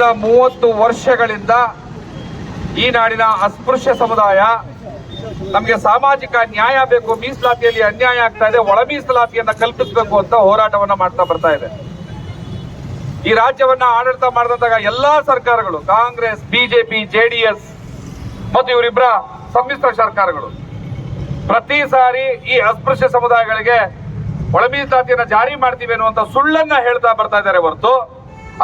ಮೂವತ್ತು ವರ್ಷಗಳಿಂದ ಈ ನಾಡಿನ ಅಸ್ಪೃಶ್ಯ ಸಮುದಾಯ ನಮಗೆ ಸಾಮಾಜಿಕ ನ್ಯಾಯ ಬೇಕು, ಮೀಸಲಾತಿಯಲ್ಲಿ ಅನ್ಯಾಯ ಆಗ್ತಾ ಇದೆ, ಒಳ ಮೀಸಲಾತಿಯನ್ನು ಕಲ್ಪಿಸಬೇಕು ಅಂತ ಹೋರಾಟವನ್ನ ಮಾಡ್ತಾ ಬರ್ತಾ ಇದೆ. ಈ ರಾಜ್ಯವನ್ನ ಆಡಳಿತ ಮಾಡಿದಂತಹ ಎಲ್ಲಾ ಸರ್ಕಾರಗಳು, ಕಾಂಗ್ರೆಸ್ ಬಿಜೆಪಿ ಜೆಡಿಎಸ್ ಮತ್ತು ಇವರಿಬ್ಬರ ಸಮ್ಮಿಶ್ರ ಸರ್ಕಾರಗಳು, ಪ್ರತಿ ಸಾರಿ ಈ ಅಸ್ಪೃಶ್ಯ ಸಮುದಾಯಗಳಿಗೆ ಒಳ ಮೀಸಲಾತಿಯನ್ನ ಜಾರಿ ಮಾಡ್ತೀವಿ ಅನ್ನುವಂತ ಸುಳ್ಳನ್ನ ಹೇಳ್ತಾ ಬರ್ತಾ ಇದ್ದಾರೆ ಹೊರತು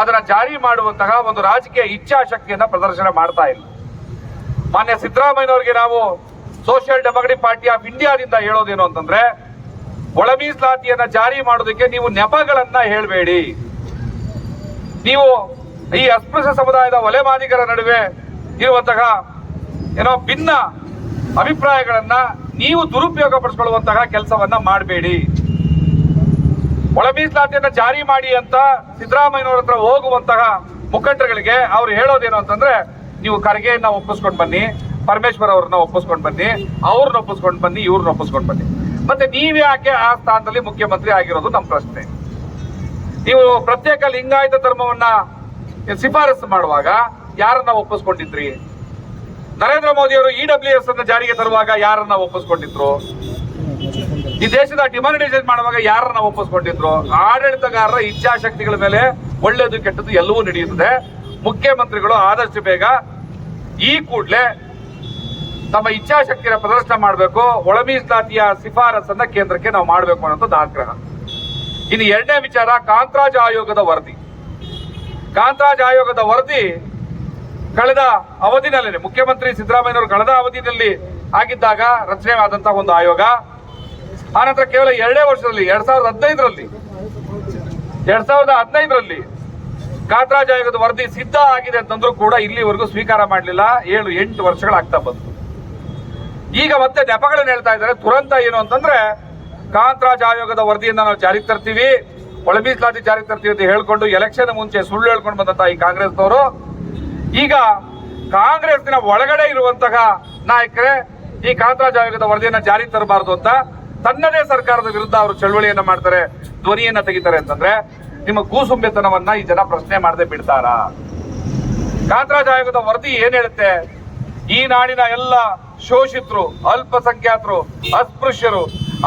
ಅದನ್ನ ಜಾರಿ ಮಾಡುವಂತಹ ಒಂದು ರಾಜಕೀಯ ಇಚ್ಛಾಶಕ್ತಿಯನ್ನ ಪ್ರದರ್ಶನ ಮಾಡ್ತಾ ಇಲ್ಲ. ಮಾನ್ಯ ಸಿದ್ದರಾಮಯ್ಯನವರಿಗೆ ನಾವು ಸೋಷಿಯಲ್ ಡೆಮಾಕ್ರೆಟಿಕ್ ಪಾರ್ಟಿ ಆಫ್ ಇಂಡಿಯಾದಿಂದ ಹೇಳೋದೇನು ಅಂತಂದ್ರೆ ಒಳ ಮೀಸಲಾತಿಯನ್ನ ಜಾರಿ ಮಾಡೋದಕ್ಕೆ ನೀವು ನೆಪಗಳನ್ನ ಹೇಳಬೇಡಿ. ನೀವು ಈ ಅಸ್ಪೃಶ್ಯ ಸಮುದಾಯದ ಒಲೆಮಾದಿಗರ ನಡುವೆ ಇರುವಂತಹ ಏನೋ ಭಿನ್ನ ಅಭಿಪ್ರಾಯಗಳನ್ನ ನೀವು ದುರುಪಯೋಗ ಪಡಿಸ್ಕೊಳ್ಳುವಂತಹ ಕೆಲಸವನ್ನ ಮಾಡಬೇಡಿ. ಒಳ ಮೀಸಲಾತಿಯನ್ನ ಜಾರಿ ಮಾಡಿ ಅಂತ ಸಿದ್ದರಾಮಯ್ಯನವರ ಹತ್ರ ಹೋಗುವಂತಹ ಮುಖಂಡರುಗಳಿಗೆ ಅವ್ರು ಹೇಳೋದೇನು ಅಂತಂದ್ರೆ, ನೀವು ಖರ್ಗೆಯನ್ನ ಒಪ್ಪಿಸ್ಕೊಂಡು ಬನ್ನಿ, ಪರಮೇಶ್ವರ್ ಅವ್ರನ್ನ ಒಪ್ಪಿಸ್ಕೊಂಡು ಬನ್ನಿ, ಅವ್ರನ್ನ ಒಪ್ಪಿಸ್ಕೊಂಡು ಬನ್ನಿ, ಇವ್ರನ್ನ ಒಪ್ಪಿಸ್ಕೊಂಡು ಬನ್ನಿ. ಮತ್ತೆ ನೀವ್ ಯಾಕೆ ಆ ಸ್ಥಾನದಲ್ಲಿ ಮುಖ್ಯಮಂತ್ರಿ ಆಗಿರೋದು ನಮ್ಮ ಪ್ರಶ್ನೆ. ನೀವು ಪ್ರತ್ಯೇಕ ಲಿಂಗಾಯತ ಧರ್ಮವನ್ನ ಶಿಫಾರಸು ಮಾಡುವಾಗ ಯಾರನ್ನ ಒಪ್ಪಿಸ್ಕೊಂಡಿದ್ರಿ? ನರೇಂದ್ರ ಮೋದಿ ಅವರು ಇ ಡಬ್ಲ್ಯೂ ಎಸ್ ಅನ್ನ ಜಾರಿಗೆ ತರುವಾಗ ಯಾರನ್ನ ಒಪ್ಪಿಸ್ಕೊಂಡಿದ್ರು? ಈ ದೇಶದ ಡಿಮಾನಿಟೈಸೇಷನ್ ಮಾಡುವಾಗ ಯಾರನ್ನ ಒಪ್ಪಿಸ್ಕೊಂಡಿದ್ರು? ಆಡಳಿತಗಾರರ ಇಚ್ಛಾಶಕ್ತಿಗಳ ಮೇಲೆ ಒಳ್ಳೆಯದು ಕೆಟ್ಟದ್ದು ಎಲ್ಲವೂ ನಡೆಯುತ್ತದೆ. ಮುಖ್ಯಮಂತ್ರಿಗಳು ಆದಷ್ಟು ಬೇಗ ಈ ಕೂಡಲೇ ತಮ್ಮ ಇಚ್ಛಾಶಕ್ತಿಯ ಪ್ರದರ್ಶನ ಮಾಡಬೇಕು. ಒಳ ಮೀಸಲಾತಿಯ ಶಿಫಾರಸನ್ನ ಕೇಂದ್ರಕ್ಕೆ ನಾವು ಮಾಡಬೇಕು ಅನ್ನೋದು ಆಗ್ರಹ. ಇನ್ನು ಎರಡನೇ ವಿಚಾರ, ಕಾಂತರಾಜ್ ಆಯೋಗದ ವರದಿ. ಕಾಂತರಾಜ್ ಆಯೋಗದ ವರದಿ ಕಳೆದ ಅವಧಿನಲ್ಲಿ ಮುಖ್ಯಮಂತ್ರಿ ಸಿದ್ದರಾಮಯ್ಯನವರು ಕಳೆದ ಅವಧಿಯಲ್ಲಿ ಆಗಿದ್ದಾಗ ರಚನೆ ಒಂದು ಆಯೋಗ. ಆನಂತರ ಕೇವಲ ಎರಡೇ ವರ್ಷದಲ್ಲಿ, ಎರಡ್ ಸಾವಿರದ ಹದಿನೈದರಲ್ಲಿ, ಎರಡ್ ಸಾವಿರದ ಹದಿನೈದರಲ್ಲಿ ಕಾತ್ರಾಜ್ ಆಯೋಗದ ವರದಿ ಸಿದ್ಧ ಆಗಿದೆ ಅಂತಂದ್ರೂ ಕೂಡ ಇಲ್ಲಿವರೆಗೂ ಸ್ವೀಕಾರ ಮಾಡಲಿಲ್ಲ. ಏಳು, ಎಂಟು ವರ್ಷಗಳಾಗ್ತಾ ಬಂತು. ಈಗ ಮತ್ತೆ ನೆಪಗಳನ್ನ ಹೇಳ್ತಾ ಇದ್ದಾರೆ. ತುರಂತ ಏನು ಅಂತಂದ್ರೆ ಕಾಂತರಾಜ್ ಆಯೋಗದ ವರದಿಯನ್ನ ನಾವು ಜಾರಿಗೆ ತರ್ತೀವಿ. ಒಳ ಮೀಸಲಾತಿ ಜಾರಿಗೆ ತರ್ತೀವಿ ಅಂತ ಹೇಳ್ಕೊಂಡು ಎಲೆಕ್ಷನ್ ಮುಂಚೆ ಸುಳ್ಳು ಹೇಳ್ಕೊಂಡು ಬಂದಂತ ಈ ಕಾಂಗ್ರೆಸ್ನವರು. ಈಗ ಕಾಂಗ್ರೆಸ್ನ ಒಳಗಡೆ ಇರುವಂತಹ ನಾಯಕರೇ ಈ ಕಾಂತರಾಜ್ ಆಯೋಗದ ವರದಿಯನ್ನ ಜಾರಿಗೆ ತರಬಾರದು ಅಂತ ತನ್ನದೇ ಸರ್ಕಾರದ ವಿರುದ್ಧ ಅವರು ಚಳವಳಿಯನ್ನ ಮಾಡ್ತಾರೆ, ಧ್ವನಿಯನ್ನ ತೆಗಿತಾರೆ ಅಂತಂದ್ರೆ ನಿಮ್ಮ ಕೂಸುಂಬೆತನವನ್ನ ಈ ಜನ ಪ್ರಶ್ನೆ ಮಾಡದೆ ಬಿಡ್ತಾರಾ? ಕಾಂತರಾಜ್ ಆಯೋಗದ ವರದಿ ಏನ್ ಹೇಳುತ್ತೆ? ಈ ನಾಡಿನ ಎಲ್ಲ ಶೋಷಿತರು, ಅಲ್ಪಸಂಖ್ಯಾತರು, ಅಸ್ಪೃಶ್ಯರು,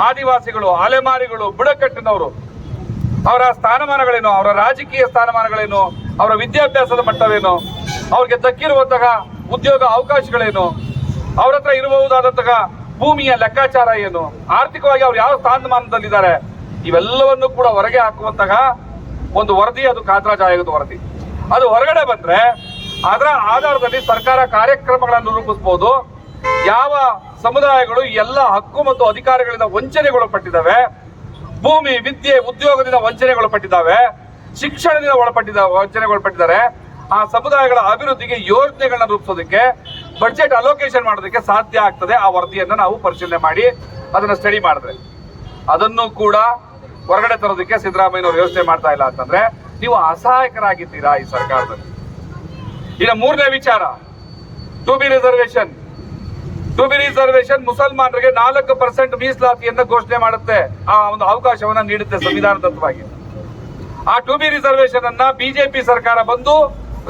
ಆದಿವಾಸಿಗಳು, ಅಲೆಮಾರಿಗಳು, ಬುಡಕಟ್ಟಿನವರು, ಅವರ ಸ್ಥಾನಮಾನಗಳೇನು? ಅವರ ರಾಜಕೀಯ ಸ್ಥಾನಮಾನಗಳೇನು? ಅವರ ವಿದ್ಯಾಭ್ಯಾಸದ ಮಟ್ಟವೇನು? ಅವ್ರಿಗೆ ದಕ್ಕಿರುವಂತಹ ಉದ್ಯೋಗ ಅವಕಾಶಗಳೇನು? ಅವ್ರ ಹತ್ರ ಇರಬಹುದಾದಂತಹ ಭೂಮಿಯ ಲೆಕ್ಕಾಚಾರ ಏನು? ಆರ್ಥಿಕವಾಗಿ ಅವ್ರು ಯಾವ ಸ್ಥಾನಮಾನದಲ್ಲಿದ್ದಾರೆ? ಇವೆಲ್ಲವನ್ನು ಕೂಡ ಹೊರಗೆ ಹಾಕುವಂತಹ ಒಂದು ವರದಿ, ಅದು ಕಾತ್ರಾಜಾಯದ ವರದಿ. ಅದು ಹೊರಗಡೆ ಬಂದ್ರೆ ಅದರ ಆಧಾರದಲ್ಲಿ ಸರ್ಕಾರ ಕಾರ್ಯಕ್ರಮಗಳನ್ನು ರೂಪಿಸಬಹುದು ಯಾವ ಸಮುದಾಯಗಳು ಎಲ್ಲ ಹಕ್ಕು ಮತ್ತು ಅಧಿಕಾರಗಳಿಂದ ವಂಚನೆಗೊಳಪಟ್ಟಿದ್ದಾವೆ, ಭೂಮಿ, ವಿದ್ಯೆ, ಉದ್ಯೋಗದಿಂದ ವಂಚನೆಗೊಳಪಟ್ಟಿದ್ದಾವೆ, ಶಿಕ್ಷಣದಿಂದ ಒಳಪಟ್ಟಿದ್ದ ವಂಚನೆಗೊಳಪಟ್ಟಿದ್ದಾರೆ, ಆ ಸಮುದಾಯಗಳ ಅಭಿವೃದ್ಧಿಗೆ ಯೋಜನೆಗಳನ್ನ ರೂಪಿಸೋದಕ್ಕೆ ಬಡ್ಜೆಟ್ ಅಲೋಕೇಶನ್ ಮಾಡೋದಕ್ಕೆ ಸಾಧ್ಯ ಆಗ್ತದೆ. ಆ ವರದಿಯನ್ನು ನಾವು ಪರಿಶೀಲನೆ ಮಾಡಿ ಅದನ್ನ ಸ್ಟಡಿ ಮಾಡಿದ್ರೆ. ಅದನ್ನು ಕೂಡ ಹೊರಗಡೆ ತರೋದಕ್ಕೆ ಸಿದ್ದರಾಮಯ್ಯನವರು ಯೋಚನೆ ಮಾಡ್ತಾ ಇಲ್ಲ ಅಂತಂದ್ರೆ ನೀವು ಅಸಹಾಯಕರಾಗಿದ್ದೀರಾ ಈ ಸರ್ಕಾರದಲ್ಲಿ. ಇನ್ನು ಮೂರನೇ ವಿಚಾರ. Two B reservation two B reservation ಮುಸಲ್ಮಾನರಿಗೆ ನಾಲ್ಕು ಪರ್ಸೆಂಟ್ ಮೀಸಲಾತಿಯನ್ನು ಘೋಷಣೆ ಮಾಡುತ್ತೆ. ಆ ಒಂದು ಅವಕಾಶವನ್ನ ನೀಡುತ್ತೆ ಸಂವಿಧಾನದತ್ತವಾಗಿ ಆ ಟು ಬಿ ರಿಸರ್ವೇಶನ್ ಅನ್ನ ಬಿಜೆಪಿ ಸರ್ಕಾರ ಬಂದು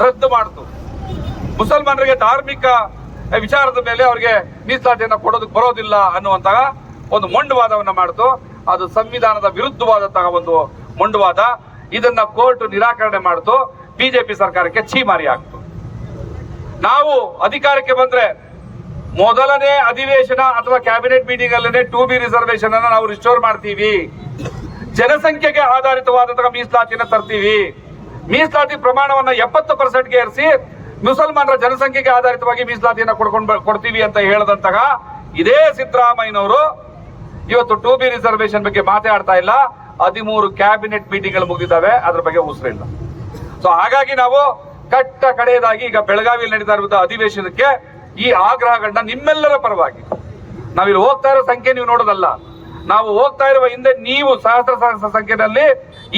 ರದ್ದು ಮಾಡಿತು. ಮುಸಲ್ಮಾನರಿಗೆ ಧಾರ್ಮಿಕ ವಿಚಾರದ ಮೇಲೆ ಅವರಿಗೆ ಮೀಸಲಾತಿಯನ್ನು ಕೊಡೋದಕ್ಕೆ ಬರೋದಿಲ್ಲ ಅನ್ನುವಂತಹ ಒಂದು ಮೊಂಡುವಾದವನ್ನು ಮಾಡಿತು. ಅದು ಸಂವಿಧಾನದ ವಿರುದ್ಧವಾದಂತಹ ಒಂದು ಮೊಂಡುವಾದ. ಇದನ್ನ ಕೋರ್ಟ್ ನಿರಾಕರಣೆ ಮಾಡಿತು. ಬಿಜೆಪಿ ಸರ್ಕಾರಕ್ಕೆ ಛೀಮಾರಿ ಆಗ್ತು. ನಾವು ಅಧಿಕಾರಕ್ಕೆ ಬಂದ್ರೆ ಮೊದಲನೇ ಅಧಿವೇಶನ ಅಥವಾ ಕ್ಯಾಬಿನೆಟ್ ಮೀಟಿಂಗ್ ಅಲ್ಲೇ ಟೂ ಬಿ ರಿಸರ್ವೇಶನ್ ಅನ್ನ ನಾವು ರಿಸ್ಟೋರ್ ಮಾಡ್ತೀವಿ. ಜನಸಂಖ್ಯೆಗೆ ಆಧಾರಿತವಾದಂತಹ ಮೀಸಲಾತಿಯನ್ನು ತರ್ತೀವಿ. ಮೀಸಲಾತಿ ಪ್ರಮಾಣವನ್ನ ಎಪ್ಪತ್ತು ಪರ್ಸೆಂಟ್ಗೆ ಏರಿಸಿ ಮುಸಲ್ಮಾನರ ಜನಸಂಖ್ಯೆಗೆ ಆಧಾರಿತವಾಗಿ ಮೀಸಲಾತಿಯನ್ನು ಕೊಡ್ಕೊಂಡು ಕೊಡ್ತೀವಿ ಅಂತ ಹೇಳದಂತಹ ಇದೇ ಸಿದ್ದರಾಮಯ್ಯನವರು ಇವತ್ತು ಟು ಬಿ ರಿಸರ್ವೇಶನ್ ಬಗ್ಗೆ ಮಾತಾಡ್ತಾ ಇಲ್ಲ. ಹದಿಮೂರು ಕ್ಯಾಬಿನೆಟ್ ಮೀಟಿಂಗ್ಗಳು ಮುಗಿದಿದ್ದಾವೆ. ಅದ್ರ ಬಗ್ಗೆ ಉಸಿರಿಲ್ಲ ಸೊ ಹಾಗಾಗಿ ನಾವು ಕಟ್ಟ ಕಡೆಯದಾಗಿ ಈಗ ಬೆಳಗಾವಿಯಲ್ಲಿ ನಡೀತಾ ಇರುವಂತಹ ಅಧಿವೇಶನಕ್ಕೆ ಈ ಆಗ್ರಹಗಳನ್ನ ನಿಮ್ಮೆಲ್ಲರ ಪರವಾಗಿ. ನಾವಿಲ್ಲಿ ಹೋಗ್ತಾ ಇರೋ ಸಂಖ್ಯೆ ನೀವು ನೋಡೋದಲ್ಲ. ನಾವು ಹೋಗ್ತಾ ಇರುವ ಹಿಂದೆ ನೀವು ಸಹಸ್ರ ಸಹಸ್ರ ಸಂಖ್ಯೆಯಲ್ಲಿ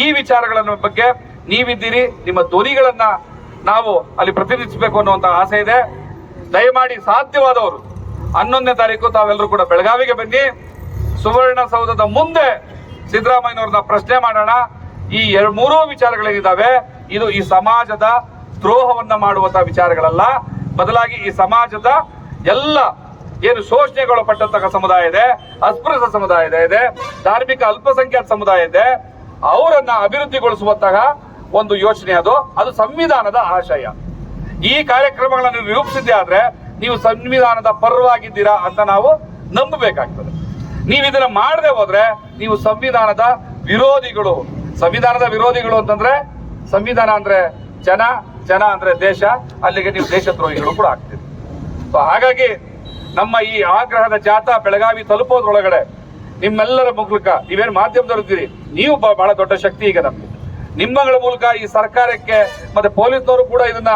ಈ ವಿಚಾರಗಳ ಬಗ್ಗೆ ನೀವಿದ್ದೀರಿ. ನಿಮ್ಮ ಧ್ವನಿಗಳನ್ನ ನಾವು ಅಲ್ಲಿ ಪ್ರತಿನಿಧಿಸಬೇಕು ಅನ್ನುವಂತ ಆಸೆ ಇದೆ. ದಯಮಾಡಿ ಸಾಧ್ಯವಾದವರು ಹನ್ನೊಂದನೇ ತಾರೀಕು ತಾವೆಲ್ಲರೂ ಕೂಡ ಬೆಳಗಾವಿಗೆ ಬನ್ನಿ. ಸುವರ್ಣಸೌಧದ ಮುಂದೆ ಸಿದ್ದರಾಮಯ್ಯನವ್ರನ್ನ ಪ್ರಶ್ನೆ ಮಾಡೋಣ. ಈ ಎರಡು ಮೂರೂ ವಿಚಾರಗಳೇನಿದ್ದಾವೆ? ಇದು ಈ ಸಮಾಜದ ದ್ರೋಹವನ್ನ ಮಾಡುವಂತಹ ವಿಚಾರಗಳಲ್ಲ. ಬದಲಾಗಿ ಈ ಸಮಾಜದ ಎಲ್ಲ ಏನು ಶೋಷಣೆಗಳು ಪಟ್ಟಂತಹ ಸಮುದಾಯ ಇದೆ, ಅಸ್ಪೃಶ್ಯ ಸಮುದಾಯ ಇದೆ ಇದೆ, ಧಾರ್ಮಿಕ ಅಲ್ಪಸಂಖ್ಯಾತ ಸಮುದಾಯ ಇದೆ, ಅವರನ್ನ ಅಭಿವೃದ್ಧಿಗೊಳಿಸುವಂತಹ ಒಂದು ಯೋಚನೆ ಅದು ಅದು ಸಂವಿಧಾನದ ಆಶಯ. ಈ ಕಾರ್ಯಕ್ರಮಗಳನ್ನು ನಿರೂಪಿಸಿದ್ದೆ ಆದ್ರೆ ನೀವು ಸಂವಿಧಾನದ ಪರವಾಗಿದ್ದೀರಾ ಅಂತ ನಾವು ನಂಬಬೇಕಾಗ್ತದೆ. ನೀವು ಇದನ್ನ ಮಾಡದೆ ಹೋದ್ರೆ ನೀವು ಸಂವಿಧಾನದ ವಿರೋಧಿಗಳು ಸಂವಿಧಾನದ ವಿರೋಧಿಗಳು ಅಂತಂದ್ರೆ ಸಂವಿಧಾನ ಅಂದ್ರೆ ಜನ ಜನ ಅಂದ್ರೆ ದೇಶ, ಅಲ್ಲಿಗೆ ನೀವು ದೇಶದ್ರೋಹಿಗಳು ಕೂಡ ಆಗ್ತೀರಿ. ಸೊ ಹಾಗಾಗಿ ನಮ್ಮ ಈ ಆಗ್ರಹದ ಜಾಥಾ ಬೆಳಗಾವಿ ತಲುಪೋದ್ರೊಳಗಡೆ ನಿಮ್ಮೆಲ್ಲರ ಮೂಲಕ ನೀವೇನು ಮಾಧ್ಯಮದವರಿದ್ದೀರಿ ನೀವು ಬಹಳ ದೊಡ್ಡ ಶಕ್ತಿ ಈಗ ನಮ್ಗೆ. ನಿಮ್ಮಗಳ ಮೂಲಕ ಈ ಸರ್ಕಾರಕ್ಕೆ ಮತ್ತೆ ಪೊಲೀಸ್ನವರು ಕೂಡ ಇದನ್ನ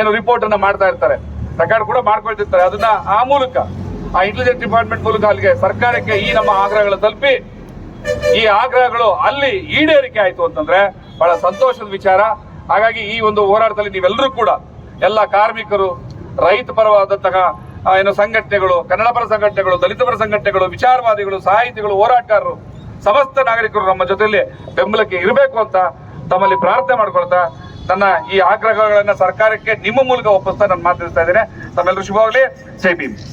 ಏನು ರಿಪೋರ್ಟ್ ಅನ್ನ ಮಾಡ್ತಾ ಇರ್ತಾರೆ. ರೆಕಾರ್ಡ್ ಕೂಡ ಮಾಡ್ಕೊಳ್ತಿರ್ತಾರೆ. ಅದನ್ನ ಆ ಮೂಲಕ, ಆ ಇಂಟೆಲಿಜೆನ್ಸ್ ಡಿಪಾರ್ಟ್ಮೆಂಟ್ ಮೂಲಕ ಅಲ್ಲಿಗೆ ಸರ್ಕಾರಕ್ಕೆ ಈ ನಮ್ಮ ಆಗ್ರಹಗಳು ತಲುಪಿ, ಈ ಆಗ್ರಹಗಳು ಅಲ್ಲಿ ಈಡೇರಿಕೆ ಆಯಿತು ಅಂತಂದ್ರೆ ಬಹಳ ಸಂತೋಷದ ವಿಚಾರ. ಹಾಗಾಗಿ ಈ ಒಂದು ಹೋರಾಟದಲ್ಲಿ ನೀವೆಲ್ಲರೂ ಕೂಡ ಎಲ್ಲ ಕಾರ್ಮಿಕರು, ರೈತ ಪರವಾದಂತಹ ಏನು ಸಂಘಟನೆಗಳು, ಕನ್ನಡ ಪರ ಸಂಘಟನೆಗಳು, ದಲಿತ ಪರ ಸಂಘಟನೆಗಳು, ವಿಚಾರವಾದಿಗಳು, ಸಾಹಿತಿಗಳು, ಹೋರಾಟಗಾರರು, ಸಮಸ್ತ ನಾಗರಿಕರು ನಮ್ಮ ಜೊತೆಯಲ್ಲಿ ಬೆಂಬಲಕ್ಕೆ ಇರಬೇಕು ಅಂತ ತಮ್ಮಲ್ಲಿ ಪ್ರಾರ್ಥನೆ ಮಾಡ್ಕೊಳ್ತಾ ನನ್ನ ಈ ಆಗ್ರಹಗಳನ್ನ ಸರ್ಕಾರಕ್ಕೆ ನಿಮ್ಮ ಮೂಲಕ ಒಪ್ಪಿಸ್ತಾ ನಾನು ಮಾತಾಡ್ತಾ ಇದ್ದೇನೆ. ತಮ್ಮೆಲ್ಲರೂ ಶುಭವಾಗಲಿ. ಜೈ